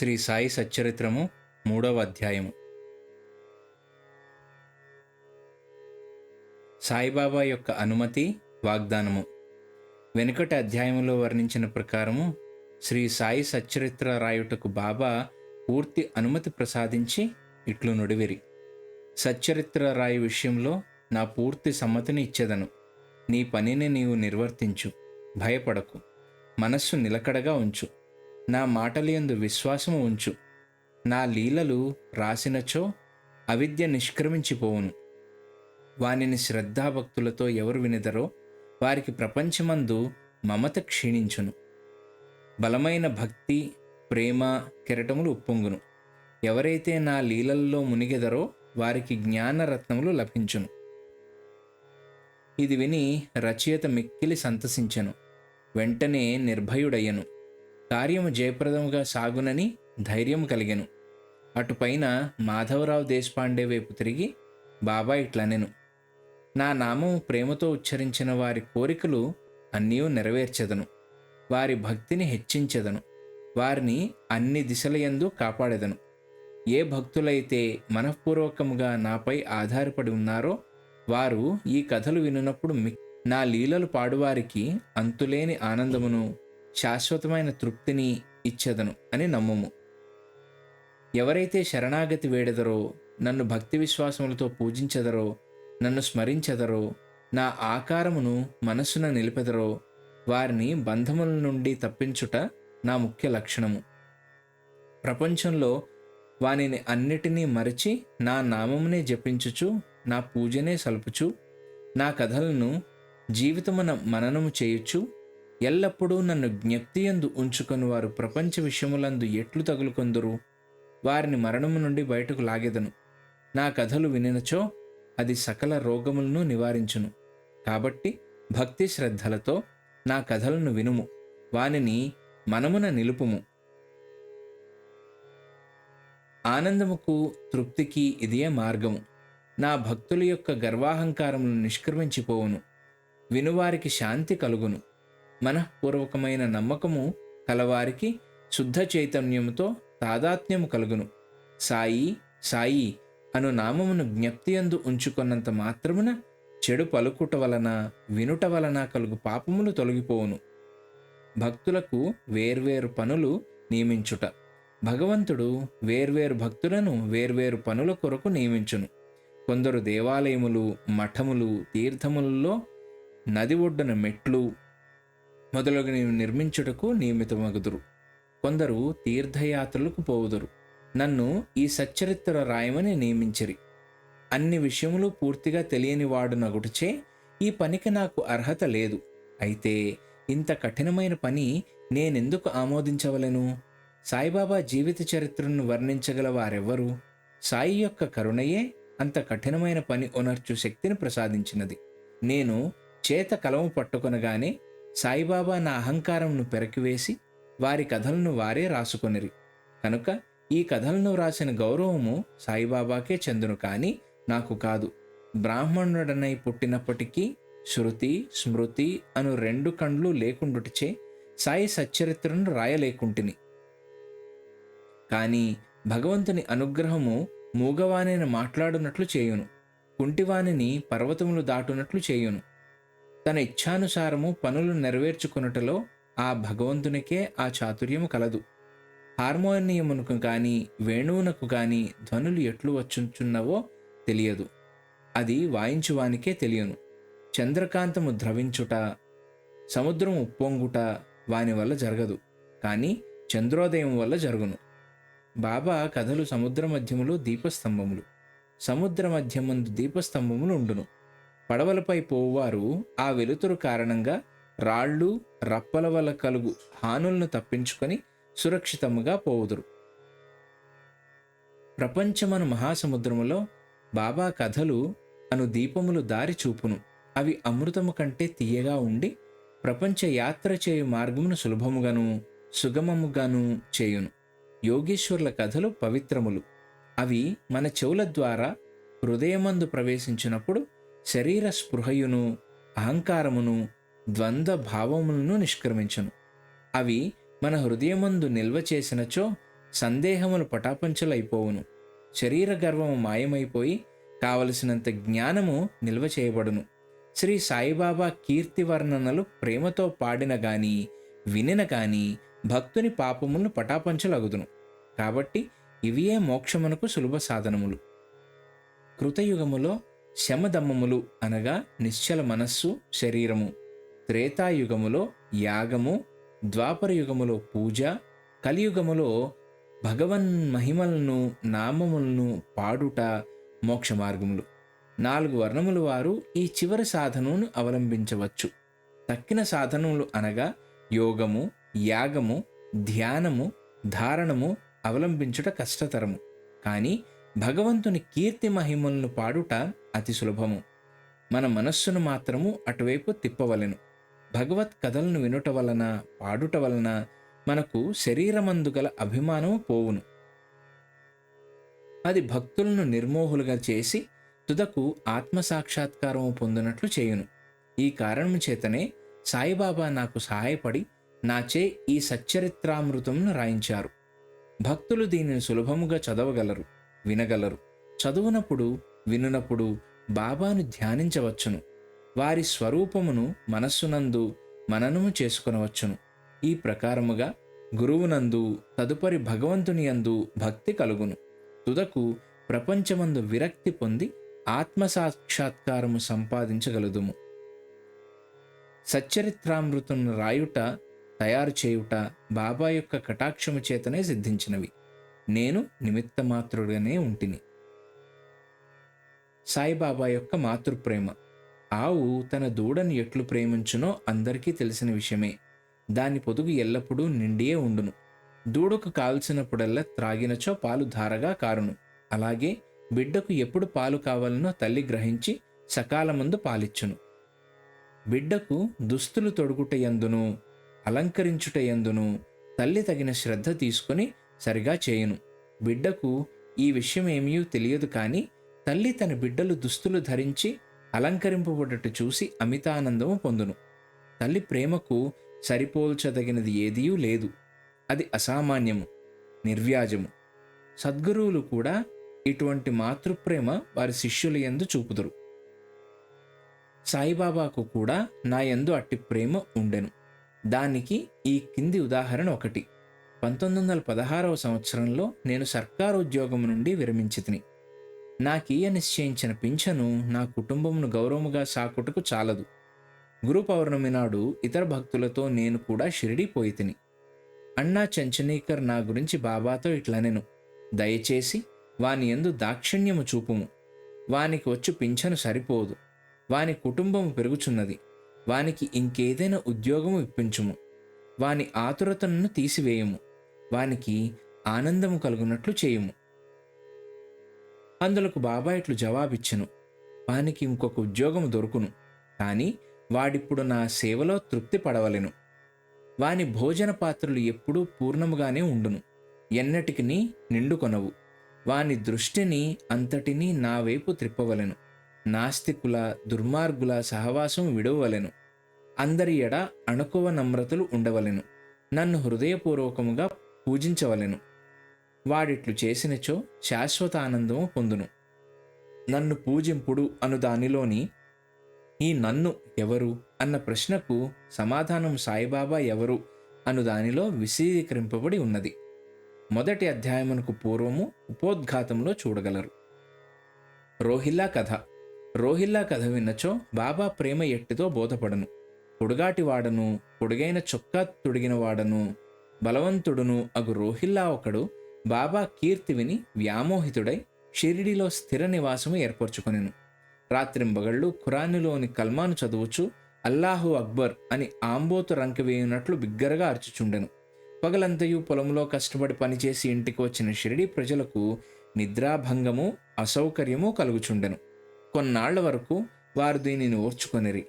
శ్రీ సాయి సచ్చరిత్రము మూడవ అధ్యాయము. సాయిబాబా యొక్క అనుమతి వాగ్దానము. వెనుకటి అధ్యాయములో వర్ణించిన ప్రకారము శ్రీ సాయి సచ్చరిత్ర రాయుటకు బాబా పూర్తి అనుమతి ప్రసాదించి ఇట్లు నుడివిరి. సచ్చరిత్ర రాయి విషయంలో నా పూర్తి సమ్మతిని ఇచ్చేదను. నీ పనిని నీవు నిర్వర్తించు. భయపడకు. మనస్సు నిలకడగా ఉంచు. నా మాటలందు విశ్వాసము ఉంచు. నా లీలలు రాసినచో అవిద్య నిష్క్రమించిపోవును. వానిని శ్రద్ధాభక్తులతో ఎవరు వినిదరో వారికి ప్రపంచమందు మమత క్షీణించును. బలమైన భక్తి ప్రేమ కిరటములు ఉప్పొంగును. ఎవరైతే నా లీలల్లో మునిగెదరో వారికి జ్ఞానరత్నములు లభించును. ఇది విని రచయిత మిక్కిలి సంతసించెను. వెంటనే నిర్భయుడయ్యను. కార్యము జయప్రదముగా సాగునని ధైర్యం కలిగెను. అటుపైన మాధవరావు దేశపాండే వైపు తిరిగి బాబా ఇట్లనెను నా నామం ప్రేమతో ఉచ్చరించిన వారి కోరికలు అన్నీ నెరవేర్చెదను. వారి భక్తిని హెచ్చించెదను. వారిని అన్ని దిశలయందు కాపాడెదను. ఏ భక్తులైతే మనఃపూర్వకముగా నాపై ఆధారపడి ఉన్నారో వారు ఈ కథలు వినున్నప్పుడు మి నా లీలలు పాడువారికి అంతులేని ఆనందమును శాశ్వతమైన తృప్తిని ఇచ్చేదను అని నమ్మము. ఎవరైతే శరణాగతి వేడెదరో నన్ను భక్తి విశ్వాసములతో పూజించెదరో నన్ను స్మరించెదరో నా ఆకారమును మనస్సున నిలిపెదరో వారిని బంధముల నుండి తప్పించుట నా ముఖ్య లక్షణము. ప్రపంచంలో వానిని అన్నిటినీ మరచి నా నామమునే జపించుచు నా పూజనే సలుపుచు నా కథలను జీవితమున మననము చేయుచు ఎల్లప్పుడూ నన్ను జ్ఞప్తియందు ఉంచుకొని వారు ప్రపంచ విషయములందు ఎట్లు తగులుకొందురు? వారిని మరణము నుండి బయటకు లాగెదను. నా కథలు వినినచో అది సకల రోగములను నివారించును. కాబట్టి భక్తి శ్రద్ధలతో నా కథలను వినుము. వానిని మనమున నిలుపుము. ఆనందముకు తృప్తికి ఇదే మార్గము. నా భక్తుల యొక్క గర్వాహంకారములు నిష్క్రమించిపోవును. వినువారికి శాంతి కలుగును. మనఃపూర్వకమైన నమ్మకము కలవారికి శుద్ధ చైతన్యముతో తాదాత్మ్యము కలుగును. సాయి సాయి అను నామమును జ్ఞప్తియందు ఉంచుకున్నంత మాత్రమున చెడు పలుకుట వలన వినుట వలన కలుగు పాపములు తొలగిపోవును. భక్తులకు వేర్వేరు పనులు నియమించుట. భగవంతుడు వేర్వేరు భక్తులను వేర్వేరు పనుల కొరకు నియమించును. కొందరు దేవాలయములు మఠములు తీర్థములలో నది ఒడ్డున మెట్లు మొదలగునవి నిర్మించుటకు నియమితమగుదురు. కొందరు తీర్థయాత్రలకు పోవుదురు. నన్ను ఈ సచ్చరిత్ర రాయమని నియమించిరి. అన్ని విషయములు పూర్తిగా తెలియని వాడు నగుటిచే ఈ పనికి నాకు అర్హత లేదు. అయితే ఇంత కఠినమైన పని నేనెందుకు ఆమోదించవలను? సాయిబాబా జీవిత చరిత్రను వర్ణించగల వారెవ్వరు? సాయి యొక్క కరుణయే అంత కఠినమైన పని ఉనర్చు శక్తిని ప్రసాదించినది. నేను చేత కలము పట్టుకొనగానే సాయిబాబా నా అహంకారంను పెరకివేసి వారి కథలను వారే రాసుకొనిరి. కనుక ఈ కథలను రాసిన గౌరవము సాయిబాబాకే చెందును కానీ నాకు కాదు. బ్రాహ్మణుడనై పుట్టినప్పటికీ శృతి స్మృతి అను రెండు కండ్లు లేకుండుటిచే సాయి సచ్చరిత్రను రాయలేకుంటిని. కానీ భగవంతుని అనుగ్రహము మూగవాణిని మాట్లాడునట్లు చేయును. కుంటివాణిని పర్వతములు దాటునట్లు చేయును. తన ఇచ్ఛానుసారము పనులు నెరవేర్చుకున్నటలో ఆ భగవంతునికే ఆ చాతుర్యము కలదు. హార్మోనియమునకు కానీ వేణువునకు కానీ ధ్వనులు ఎట్లు వచ్చుచున్నవో తెలియదు. అది వాయించువానికే తెలియను. చంద్రకాంతము ద్రవించుట సముద్రం ఉప్పొంగుట వాని వల్ల జరగదు. కానీ చంద్రోదయం వల్ల జరుగును. బాబా కథలు సముద్ర మధ్యములు దీపస్తంభములు. సముద్ర మధ్యమందు దీపస్తంభములు ఉండును. పడవలపై పోవారు ఆ వెలుతురు కారణంగా రాళ్ళు రప్పల వల్ల కలుగు హానులను తప్పించుకొని సురక్షితముగా పోవుదురు. ప్రపంచమను మహాసముద్రములో బాబా కథలు అను దీపములు దారి చూపును. అవి అమృతము కంటే తీయగా ఉండి ప్రపంచ యాత్ర చేయు మార్గమును సులభముగాను సుగమముగాను చేయును. యోగేశ్వర్ల కథలు పవిత్రములు. అవి మన చెవుల ద్వారా హృదయమందు ప్రవేశించినప్పుడు శరీర స్పృహయును అహంకారమును ద్వంద్వ భావములను నిష్క్రమించును. అవి మన హృదయమందు నిల్వ చేసినచో సందేహములు పటాపంచలైపోవును. శరీర గర్వము మాయమైపోయి కావలసినంత జ్ఞానము నిల్వ చేయబడును. శ్రీ సాయిబాబా కీర్తి వర్ణనలు ప్రేమతో పాడిన గాని వినిన గాని భక్తుని పాపములను పటాపంచలగుదును. కాబట్టి ఇవియే మోక్షమునకు సులభ సాధనములు. కృతయుగములో శమదమ్మములు అనగా నిశ్చల మనస్సు శరీరము. త్రేతాయుగములో యాగము ద్వాపర యుగములో పూజ కలియుగములో భగవన్ మహిమలను నామములను పాడుట మోక్ష మార్గములు. నాలుగు వర్ణములు వారు ఈ చివరి సాధనను అవలంబించవచ్చు. తక్కిన సాధనములు అనగా యోగము యాగము ధ్యానము ధారణము అవలంబించుట కష్టతరము. కానీ భగవంతుని కీర్తి మహిమలను పాడుట అతి సులభము. మన మనస్సును మాత్రము అటువైపు తిప్పవలెను. భగవత్ కథలను వినుట వలన పాడుట వలన మనకు శరీరమందు గల అభిమానము పోవును. అది భక్తులను నిర్మోహులుగా చేసి తుదకు ఆత్మసాక్షాత్కారము పొందినట్లు చేయును. ఈ కారణం చేతనే సాయిబాబా నాకు సహాయపడి నాచే ఈ సచ్చరిత్రామృతంను రాయించారు. భక్తులు దీనిని సులభముగా చదవగలరు వినగలరు. చదువునప్పుడు వినునప్పుడు బాబాను ధ్యానించవచ్చును. వారి స్వరూపమును మనస్సునందు మననము చేసుకొనవచ్చును. ఈ ప్రకారముగా గురువునందు తదుపరి భగవంతుని యందు భక్తి కలుగును. తుదకు ప్రపంచమందు విరక్తి పొంది ఆత్మసాక్షాత్కారము సంపాదించగలుదుము. సచ్చరిత్రామృతును రాయుట తయారు చేయుట బాబా యొక్క కటాక్షము చేతనే సిద్ధించినవి. నేను నిమిత్తమాత్రుడనే ఉంటిని. సాయిబాబా యొక్క మాతృప్రేమ. ఆవు తన దూడను ఎట్లు ప్రేమించునో అందరికీ తెలిసిన విషయమే. దాని పొదుగు ఎల్లప్పుడూ నిండియే ఉండును. దూడకు కాల్చినప్పుడల్లా త్రాగినచో పాలు ధారగా కారును. అలాగే బిడ్డకు ఎప్పుడు పాలు కావాలనో తల్లి గ్రహించి సకాలమందు పాలిచ్చును. బిడ్డకు దుస్తులు తొడుగుటయందును అలంకరించుటయందును తల్లి తగిన శ్రద్ధ తీసుకుని సరిగా చేయును. బిడ్డకు ఈ విషయం ఏమీ తెలియదు కానీ తల్లి తన బిడ్డలు దుస్తులు ధరించి అలంకరింపబడట చూసి అమితానందము పొందును. తల్లి ప్రేమకు సరిపోల్చదగినది ఏదీ లేదు. అది అసామాన్యము నిర్వ్యాజము. సద్గురువులు కూడా ఇటువంటి మాతృప్రేమ వారి శిష్యుల ఎందు చూపుదురు. సాయిబాబాకు కూడా నా యందు అట్టి ప్రేమ ఉండెను. దానికి ఈ కింది ఉదాహరణ ఒకటి. పంతొమ్మిది వందల పదహారవ సంవత్సరంలో నేను సర్కారు ఉద్యోగం నుండి విరమించి తిని నాకీయ నిశ్చయించిన పింఛను నా కుటుంబమును గౌరవముగా సాకుటకు చాలదు. గురు పౌర్ణమి నాడు ఇతర భక్తులతో నేను కూడా షిరిడి పోయి తిని అన్నా చంచనీకర్ నా గురించి బాబాతో ఇట్లనెను. దయచేసి వాని ఎందు దాక్షిణ్యము చూపుము. వానికి వచ్చు పింఛను సరిపోదు. వాని కుటుంబము పెరుగుచున్నది. వానికి ఇంకేదైనా ఉద్యోగము ఇప్పించుము. వాని ఆతురతను తీసివేయము. వానికి ఆనందము కలుగునట్లు చేయుము. అందులకు బాబాయ్ ఇట్లు జవాబిచ్చెను. వానికి ఇంకొక ఉద్యోగం దొరుకును. కానీ వాడిప్పుడు నా సేవలో తృప్తి పడవలెను. వాని భోజన పాత్రలు ఎప్పుడూ పూర్ణముగానే ఉండును. ఎన్నటికి నిండుకొనవు వాని దృష్టిని అంతటినీ నా వైపు త్రిప్పవలెను. నాస్తికుల దుర్మార్గుల సహవాసం విడవలెను అందరి ఎడ అణుకువ నమ్రతలు ఉండవలెను. నన్ను హృదయపూర్వకముగా పూజించవలెను. వాడిట్లు చేసినచో శాశ్వత ఆనందము పొందును. నన్ను పూజింపుడు అను దానిలోని ఈ నన్ను ఎవరు అన్న ప్రశ్నకు సమాధానం సాయిబాబా ఎవరు అను దానిలో విశదీకరింపబడి ఉన్నది. మొదటి అధ్యాయమునకు పూర్వము ఉపోద్ఘాతంలో చూడగలరు. రోహిల్లా కథ. రోహిల్లా కథ విన్నచో బాబా ప్రేమ ఎట్టితో బోధపడను. పొడుగాటివాడను పొడుగైన చొక్కా తుడిగినవాడను బలవంతుడును అగు రోహిల్లా ఒకడు బాబా కీర్తి విని వ్యామోహితుడై షిరిడిలో స్థిర నివాసము ఏర్పరచుకొనెను. రాత్రింబగళ్ళు ఖురానులోని కల్మాను చదువుచు అల్లాహు అక్బర్ అని ఆంబోతు రంక వేయునట్లు బిగ్గరగా అర్చుచుండెను. పగలంతయు పొలంలో కష్టపడి పనిచేసి ఇంటికి వచ్చిన షిరిడి ప్రజలకు నిద్రాభంగము అసౌకర్యము కలుగుచుండెను. కొన్నాళ్ళ వరకు వారు దీనిని ఓర్చుకొనిరి.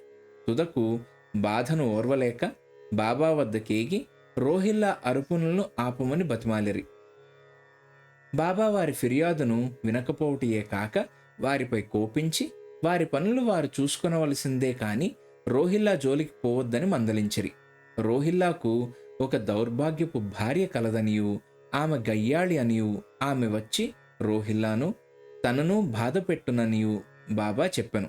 తుదకు బాధను ఓర్వలేక బాబా వద్దకేగి రోహిల్లా అరుపులను ఆపమని బతిమాలిరి. బాబా వారి ఫిర్యాదును వినకపోవటయే కాక వారిపై కోపించి వారి పనులు వారు చూసుకొనవలసిందే కాని రోహిల్లా జోలికి పోవద్దని మందలించిరి. రోహిల్లాకు ఒక దౌర్భాగ్యపు భార్య కలదనియు ఆమె గయ్యాళి అనియు ఆమె వచ్చి రోహిల్లాను తనను బాధ పెట్టుననియు బాబా చెప్పెను.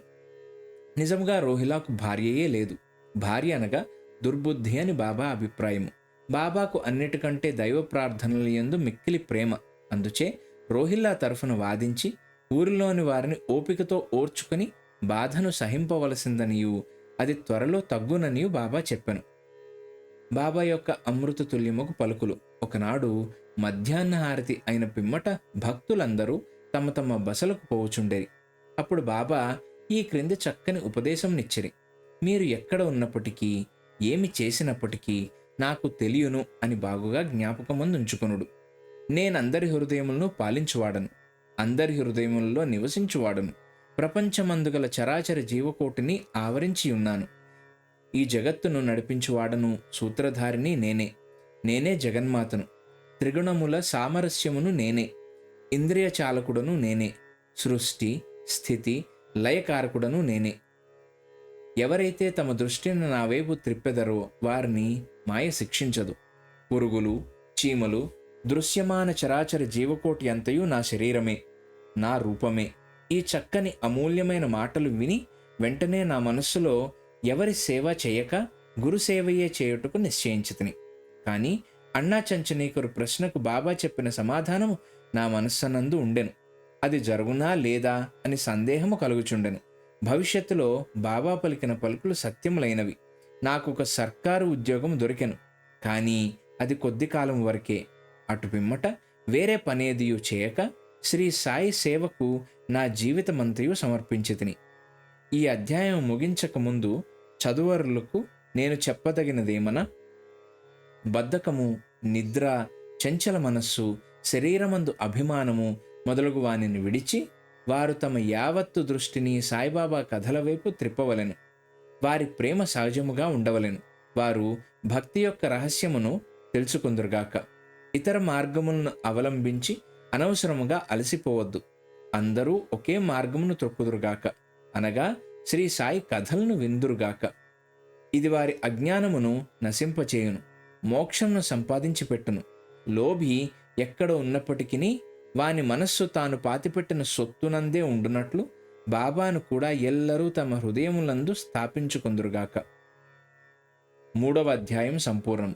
నిజంగా రోహిలాకు భార్యయే లేదు. భార్య అనగా దుర్బుద్ధి అని బాబా అభిప్రాయము. బాబాకు అన్నిటికంటే దైవ ప్రార్థనల ఎందు మిక్కిలి ప్రేమ. అందుచే రోహిల్లా తరఫున వాదించి ఊరిలోని వారిని ఓపికతో ఓర్చుకుని బాధను సహింపవలసిందనియు అది త్వరలో తగ్గుననియు బాబా చెప్పాను. బాబా యొక్క అమృత తుల్యముకు పలుకులు. ఒకనాడు మధ్యాహ్న హారతి అయిన పిమ్మట భక్తులందరూ తమ తమ బసలకు పోవుచుండేరి. అప్పుడు బాబా ఈ క్రింది చక్కని ఉపదేశం నిచ్చిరి. మీరు ఎక్కడ ఉన్నప్పటికీ ఏమి చేసినప్పటికీ నాకు తెలియను అని బాగుగా జ్ఞాపకముందుంచుకొనుడు. నేనందరి హృదయములను పాలించువాడను అందరి హృదయములలో నివసించువాడను ప్రపంచమందుగల చరాచర జీవకోటిని ఆవరించి ఉన్నాను. ఈ జగత్తును నడిపించువాడను సూత్రధారిని నేనే నేనే జగన్మాతను త్రిగుణముల సామరస్యమును నేనే ఇంద్రియ చాలకుడను నేనే సృష్టి స్థితి లయకారకుడను నేనే. ఎవరైతే తమ దృష్టిని నా వైపు త్రిప్పెదరో వారిని మాయ శిక్షించదు. పురుగులు చీమలు దృశ్యమాన చరాచర జీవకోటి అంతయు నా శరీరమే నా రూపమే. ఈ చక్కని అమూల్యమైన మాటలు విని వెంటనే నా మనస్సులో ఎవరి సేవ చేయక గురు సేవయే చేయుటకు నిశ్చయించుతిని. కానీ అన్నా చంచనీకరు ప్రశ్నకు బాబా చెప్పిన సమాధానము నా మనస్సునందు ఉండెను. అది జరుగునా లేదా అని సందేహము కలుగుచుండెను. భవిష్యత్తులో బాబా పలికిన పలుకులు సత్యములైనవి. నాకు ఒక సర్కారు ఉద్యోగం దొరికెను. కానీ అది కొద్ది కాలం వరకే అటు పిమ్మట వేరే పనేదియు చేయక శ్రీ సాయి సేవకు నా జీవితమంతయు సమర్పించి తిని ఈ అధ్యాయం ముగించక ముందు చదువరులకు నేను చెప్పదగినదేమన? బద్ధకము నిద్ర చంచల మనస్సు శరీరమందు అభిమానము మొదలగు వానిని విడిచి వారు తమ యావత్తు దృష్టిని సాయిబాబా కథల వైపు త్రిప్పవలెను. వారి ప్రేమ సహజముగా ఉండవలెను. వారు భక్తి యొక్క రహస్యమును తెలుసుకుందురుగాక. ఇతర మార్గములను అవలంబించి అనవసరముగా అలసిపోవద్దు. అందరూ ఒకే మార్గమును త్రొక్కుదురుగాక అనగా శ్రీ సాయి కథలను విందురుగాక. ఇది వారి అజ్ఞానమును నశింపచేయును. మోక్షంను సంపాదించి పెట్టును లోభి ఎక్కడ ఉన్నప్పటికీ వాని మనస్సు తాను పాతిపెట్టిన సొత్తునందే ఉండునట్లు బాబాను కూడా ఎల్లరూ తమ హృదయములందు స్థాపించుకుందురుగాక. మూడవ అధ్యాయం సంపూర్ణం.